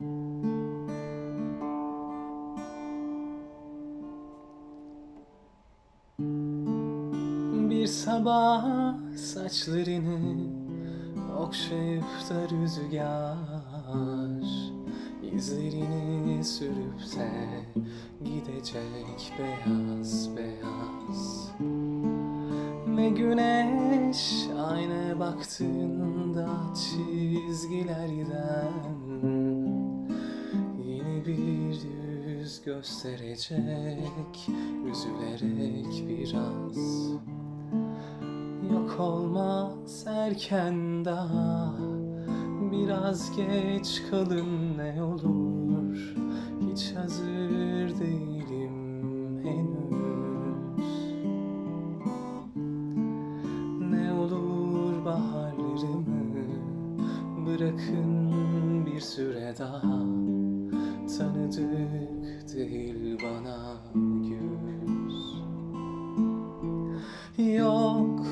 Bir sabah saçlarını okşayıp da rüzgar izlerini sürüp de gidecek beyaz beyaz. Ve güneş aynaya baktığında çizgilerden yüz gösterecek Üzülerek biraz. Yok olmaz erken daha Biraz geç kalın ne olur. Hiç hazır değilim henüz. Ne olur baharlarımı Bırakın bir süre daha. Tanıdık değil bana yüz Yok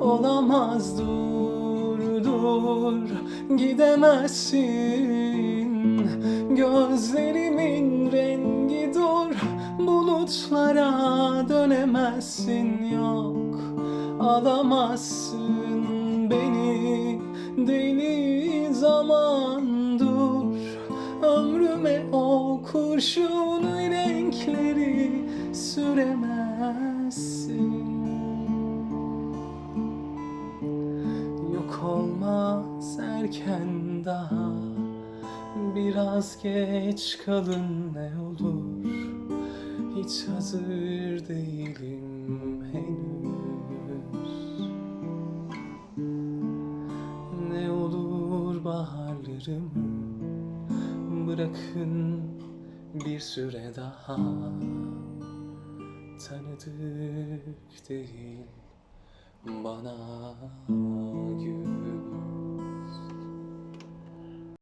olamaz dur dur. Gidemezsin. Gözlerimin rengi dur. Bulutlara dönemezsin. Yok alamazsın beni. Deli kurşun renkleri süremezsin. Yok olmaz erken daha Biraz geç kalın ne olur. Hiç hazır değilim henüz. Ne olur baharlarımı Bırakın bir süre daha Tanıdık değil bana